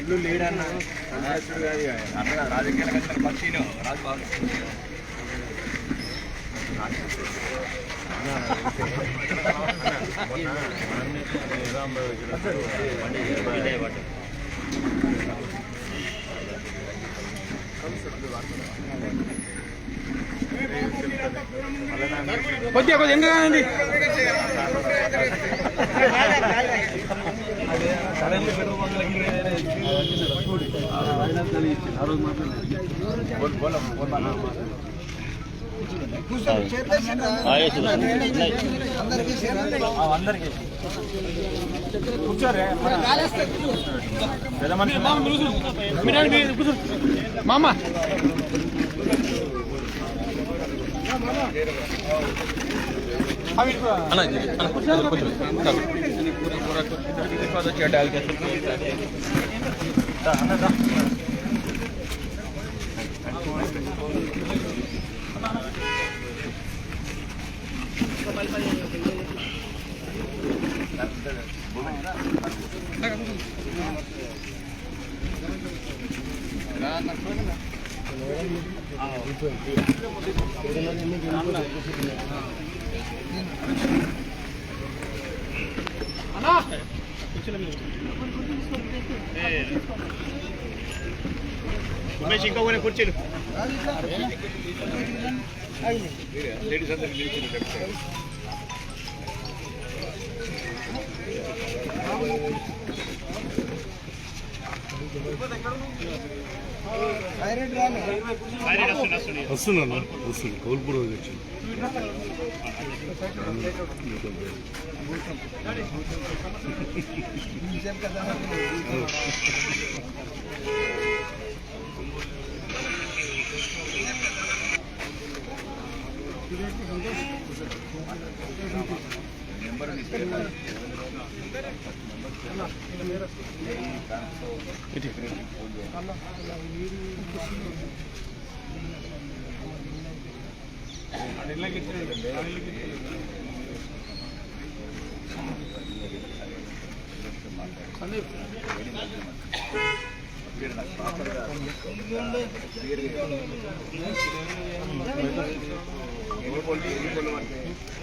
గుళ్ళు లేడన్న రాజకీయాల పక్షిను రాజబాబు కొద్దిగా కొద్దిగా ఇంకా కాదండి అందరికి. కూర్చోరే పెద్ద మనిషి మామ ఉమేష్ ఇంకా కొన్ని కుర్చీలు లేడీస్ అందరికి వస్తున్నాను వస్తుంది కోల్పూర్ ఎన్ని కొన్ని ఎన్ని కొన్ని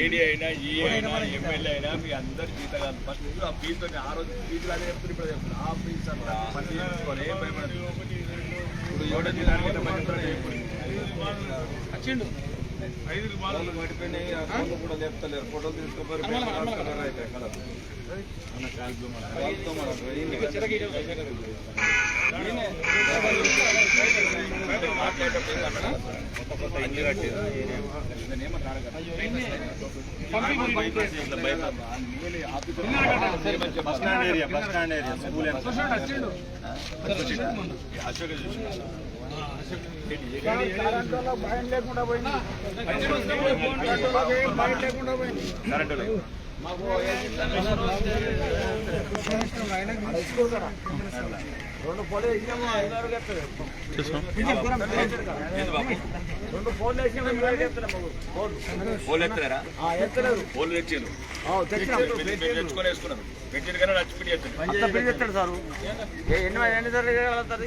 ఏడీ అయినా ఈ అయినా ఎమ్మెల్యే అయినా మీ అందరు జీతగాలు ఫస్ట్ ఆ ఫీజు ఆ రోజు ఫీజులు అదే చెప్తున్నారు ఇప్పుడు చెప్తున్నారు ఆ ఫీజు అంతా పని ఏం భయపడదు ఇప్పుడు వచ్చిండు ఐదు బాలు పడిపోయినాయి ఆ ఫోన్లు కూడా లేపుతలేరు ఫోటోలు తీసుకోపోయి అయితే కలర్ మన కాల్పు మన మన ఈయనే. మాట్లాడేటప్పుడు ఏంటంటే కొత్త కొత్త ఇల్లు కట్టిరు దాన్ని ఏమంటారు కదా ఇట్లా బయట నీళ్ళు office bus stand area school Ashok చూసిన కరెంటు లేదు. ఏంది బాబు? పోలు ఎత్తలేరా? పోలు తెచ్చారు తెచ్చుకొని వేసుకున్నారు. పెట్టిన కానీ నచ్చిపెట్టి చేస్తారు సార్. ఎన్ని ఎన్ని సార్లు వెళ్తారు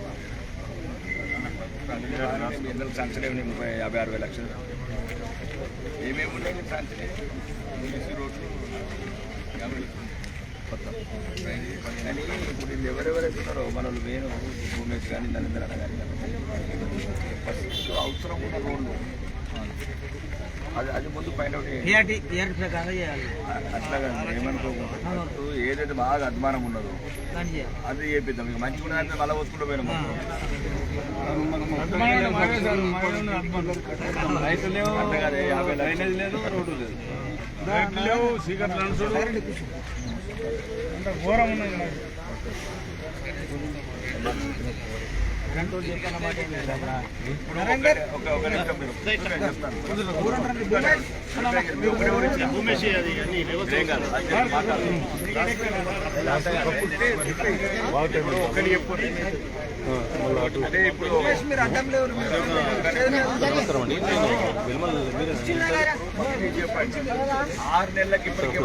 మీ ఏమి ముప్పై యాభై అరవై లక్షలు. ఏమేమి ఉన్నాయి శాంక్షన్ ఈసీ రోడ్లు యాభై కానీ ఇప్పుడు వీళ్ళు ఎవరెవరైతే ఉన్నారో మన వాళ్ళు వేణు భూమేష్ కానీ నరేంద్ర అన్న కానీ ఫస్ట్ అవసరం ఉన్న రోడ్లు. అది అది ముందు ఫైండ్ అవుట్ చేయాలి. అట్లాగా ఏమనుకోకుండా. ఏదైతే బాగా అభిమానం ఉన్నదో చేయాలి. అది చేపిద్దాం. ఇక మంచిగా ఉన్నదంటే మళ్ళీ వస్తుకుంటూ పోయినాం యాభై లేదు రోడ్డు లేదు. ఒక- ఒక నిమిషం మీరు. నేను చెప్తాను. మీరు ఒకటే ఊరు ఇచ్చిన. ఇదేం కాదు, అది. ఇప్పుడు. అదే ఇప్పుడు మీరు చెప్పండి. ఆరు నెలలకి ఇప్పటికే?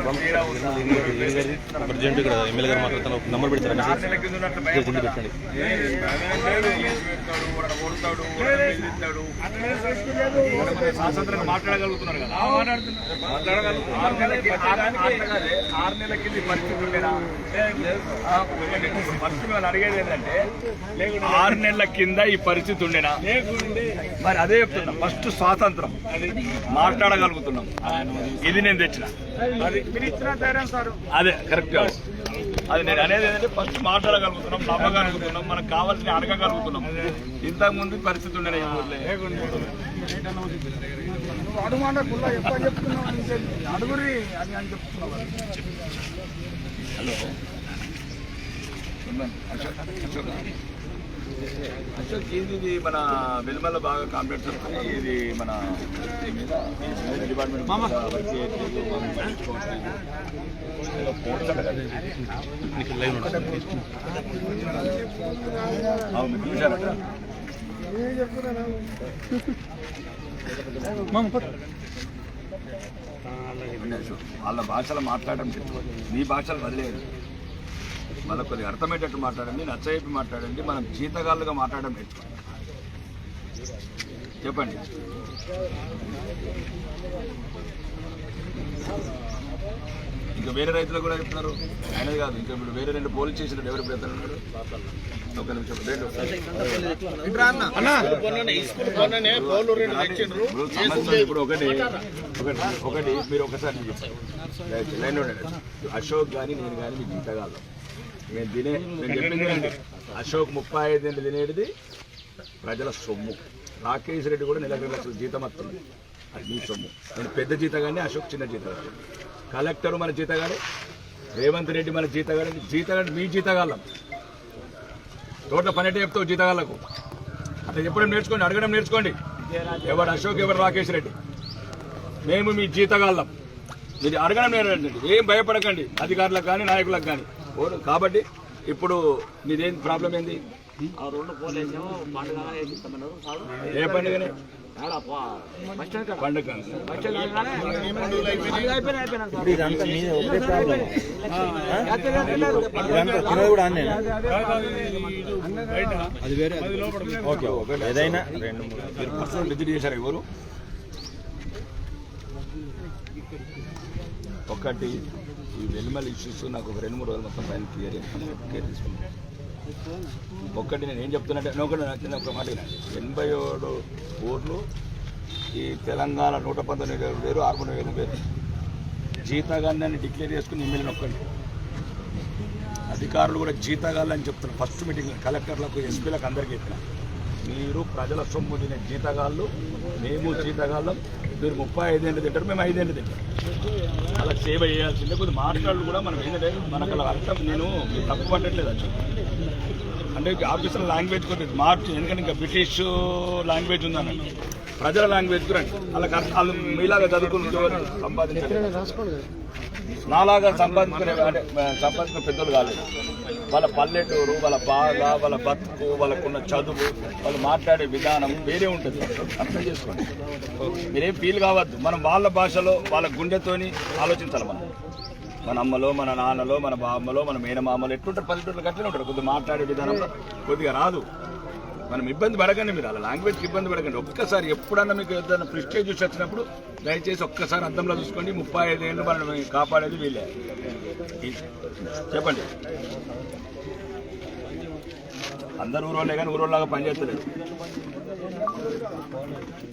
అర్జెంట్ ఇక్కడ ఎమ్మెల్యే గారు నంబర్ పెడతారా ఆరు నెలల కింద ఉన్నట్టు కొడతాడు, స్వాతంత్రంగా మాట్లాడగలుగుతున్నారు కదా మాట్లాడగలుగుతున్నారు. ఆరు నెలల కింద- ఆరు నెలల కాదే, ఆరు నెలల కింద ఈ పరిస్థితి ఉండేనా? ఆ, ఒకటి ఫస్ట్ మేము అడిగేది ఏంటంటే ఆరు నెలల కింద ఈ పరిస్థితి ఉండేనా మరి అదే చెప్తున్నా ఫస్ట్ స్వాతంత్రం మాట్లాడగలుగుతున్నాం ఇది నేను తెచ్చిన. అదే కరెక్ట్ అది నేను అనేది ఏంటంటే ఫస్ట్ మాట్లాడగలుగుతున్నాం నమ్మగలుగుతున్నాం మనకు కావాల్సిన అడగగలుగుతున్నాం ఇంతకు ముందు పరిస్థితి ఉండే ఊర్లో. హలో. అశోక్ ఇది మన వెల్మల బాగా కాంప్లైంట్స్ వస్తున్నాయి ఇది మన డిపార్ట్మెంట్. అవును వాళ్ళ భాషలో మాట్లాడడం. మీ భాషలు వదిలేదు వాళ్ళకి కొద్దిగా అర్థమయ్యేటట్టు మాట్లాడండి నచ్చజెప్పి మాట్లాడండి మనం జీతగాళ్ళుగా మాట్లాడడం నేర్చుకోండి చెప్పండి. ఇంకా వేరే రైతులు కూడా చెప్తున్నారు. ఆయనది కాదు ఇంకా ఇప్పుడు వేరే రెండు పోలీస్ స్టేషన్లు ఎవరు పెడతారు ఒక నిమిషం రెండు. ఇప్పుడు సమస్య ఇప్పుడు ఒకటి ఒకటి ఒకటి మీరు ఒకసారి. అశోక్ కానీ నేను కానీ మీకు జీతగాళ్ళం. నేను తినే నేను చెప్పింది అశోక్ ముప్పై ఐదు ఏళ్ళు తినేటిది? ప్రజల సొమ్ము. రాకేష్ రెడ్డి కూడా నెలకు లక్షల జీతం వస్తుంది. అది మీ సొమ్ము. నేను పెద్ద జీతగానే అశోక్ చిన్న జీతగాడు కలెక్టర్ మన జీతగాడే రేవంత్ రెడ్డి మన జీతగాడే. జీతగాడు మీ జీతగాళ్ళం. తోట పన్నెండు చెప్తావు జీతగాళ్ళకు. అట్లా చెప్పడం నేర్చుకోండి అడగడం నేర్చుకోండి. ఎవరు అశోక్ ఎవరు రాకేష్ రెడ్డి? మేము మీ జీతగాళ్ళం. మీరు అడగడం నేర్చుకోండి. ఏం భయపడకండి. అధికారులకు కానీ నాయకులకు కానీ. కాబట్టి ఇప్పుడు మీదేం ప్రాబ్లం ఏంది ఏ పండుగనే. పండుగ ఏదైనా రెండు మూడు మీరు పర్సనల్ విజిట్ చేశారు ఎవరు ఒకటి ఈ వెనుమల్ ఇష్యూస్ నాకు ఒక రెండు మూడు రోజులు మొత్తం పైన క్లియర్ క్లియర్ తీసుకున్నాను ఒక్కటి నేను ఏం చెప్తున్నట్టే నేను ఒకటి నేను ఒక మాట ఎనభై ఏడు ఊర్లు ఈ తెలంగాణ నూట పంతొమ్మిది వేలు వేరు ఆరు వేలు వేరు. జీతగాన్ని డిక్లేర్ చేసుకుని ఎమ్మెల్యేని ఒక్కటి అధికారులు కూడా జీతగాళ్ళని చెప్తున్నారు. ఫస్ట్ మీటింగ్ కలెక్టర్లకు ఎస్పీలకు అందరికీ చెప్పిన. మీరు ప్రజల సొమ్ము తినే జీతగాళ్ళు మేము జీతగాళ్ళం మీరు ముప్పై ఐదేళ్ళు తింటారు మేము ఐదేళ్ళు తింటాం. అలా సేవ్ చేయాల్సిందే. కొద్ది మాట్లాడు కూడా మనం ఏంటంటే మనకు అలా అర్థం నేను తప్పు పట్టట్లేదు అది అంటే ఆఫీసర్ లాంగ్వేజ్ కొద్దిగా మార్చి ఎందుకంటే ఇంకా బ్రిటిష్ లాంగ్వేజ్ ఉందని ప్రజల లాంగ్వేజ్ రండి వాళ్ళకి వాళ్ళు మీలాగా చదువుకుని సంపాదించారు నాలాగా సంపాదించుకునే అంటే ఆ, సంపాదించుకునే పెద్దలు కాలేదు వాళ్ళ పల్లెటూరు వాళ్ళ బాధ వాళ్ళ బతుకు వాళ్ళకున్న చదువు వాళ్ళు మాట్లాడే విధానం వేరే ఉంటుంది. అర్థం చేసుకోండి. మీరేం ఫీల్ కావద్దు. మనం వాళ్ళ భాషలో వాళ్ళ గుండెతోని ఆలోచించాలి మనం. మన అమ్మలో మన నాన్నలో మన బామ్మలో మన మేనమామలో ఎట్లుంటారు? పల్లెటూరులో అట్లనే ఉంటారు. కొద్దిగా మాట్లాడే విధానం కొద్దిగా రాదు. మనం ఇబ్బంది పడకండి మీరు. అలా లాంగ్వేజ్కి ఇబ్బంది పడకండి. ఒక్కసారి ఎప్పుడన్నా మీకు ఏదైనా ప్రిస్టేజ్ చూసి వచ్చినప్పుడు దయచేసి ఒక్కసారి అర్థంలో చూసుకోండి. ముప్పై ఐదు మనం కాపాడేది వీళ్ళే. చెప్పండి. అందరు ఊరోళ్ళే కానీ ఊరోళ్ళగా పనిచేస్తలేదు.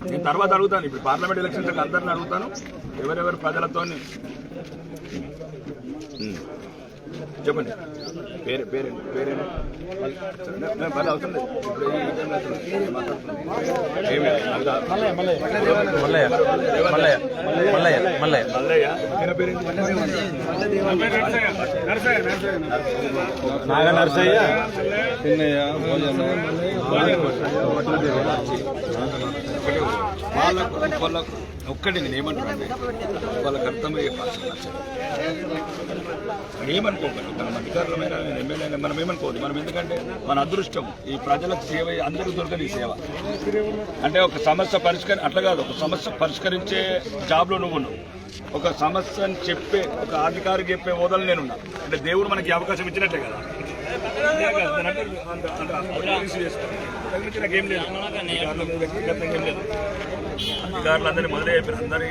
నేను తర్వాత అడుగుతాను. ఇప్పుడు పార్లమెంట్ ఎలక్షన్స్ అందరిని అడుగుతాను. ఎవరెవరు ప్రజలతో చెప్పండి. పేరు పేరేంటి? నేను మళ్ళీ అవసరం లేదు ఇప్పుడు ఈ విధంగా మాట్లాడుతున్నాను. ఏమి? అడగా- మల్లయ్య. మల్లయ్య. మల్లయ్య. మల్లయ్య. మల్లయ్య. ఈయన పేరేంటి? నాగ నరసయ్య వాళ్ళకు వాళ్ళకు ఒక్కటి నేను ఏమంటున్నాను వాళ్ళకి అర్థమయ్యే భాష ఏమనుకోకండి మనం అధికారులమైన ఎమ్మెల్యే మనం ఏమనుకోవద్దు మనం ఎందుకంటే మన అదృష్టం ఈ ప్రజలకు సేవ అందరికీ దొరకని సేవ అంటే ఒక సమస్య పరిష్కరి అట్లా కాదు ఒక సమస్య పరిష్కరించే జాబ్లో నువ్వు ఉన్నావు ఒక సమస్యని చెప్పే ఒక అధికారికి చెప్పే హోదాలు నేనున్నా అంటే దేవుడు మనకి అవకాశం ఇచ్చినట్లే కదా అంతే కదా? నాకేం లేదు వ్యక్తిగతంగా ఏం లేదు అధికారులందరినీ మొదలై చెప్పారు అందరి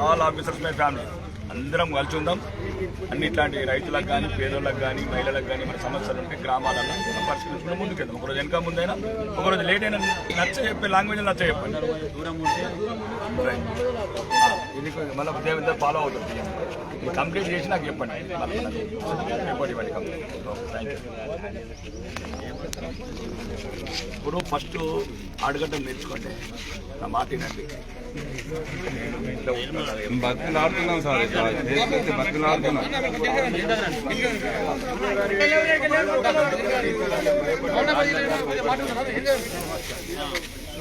ఆల్ ఆఫీసర్స్ మై ఫ్యామిలీ అందరం కలిసి ఉందాం. అన్ని ఇట్లాంటి రైతులకు కానీ పేదోళ్ళకి కానీ మహిళలకు కానీ మన సమస్యలు ఉంటే గ్రామాలలో మనం పరిష్కరించుకుంటే ముందుకెళ్దాం. ఒకరోజు వెనక ముందైనా ఒకరోజు లేట్ అయినా నచ్చ చెప్పే లాంగ్వేజ్ నచ్చ చెప్పండి. మళ్ళీ ఫాలో అవుతుంది కంప్లీట్ చేసి నాకు చెప్పండి. రిపోర్ట్ ఇవ్వండి కంప్లీట్. థ్యాంక్ యూ ఇప్పుడు ఫస్ట్ ఆడగడ్డం నేర్చుకోండి. నా మాట వినండి. ఆడుతున్నాం సార్. ఇట్లా చేస్తే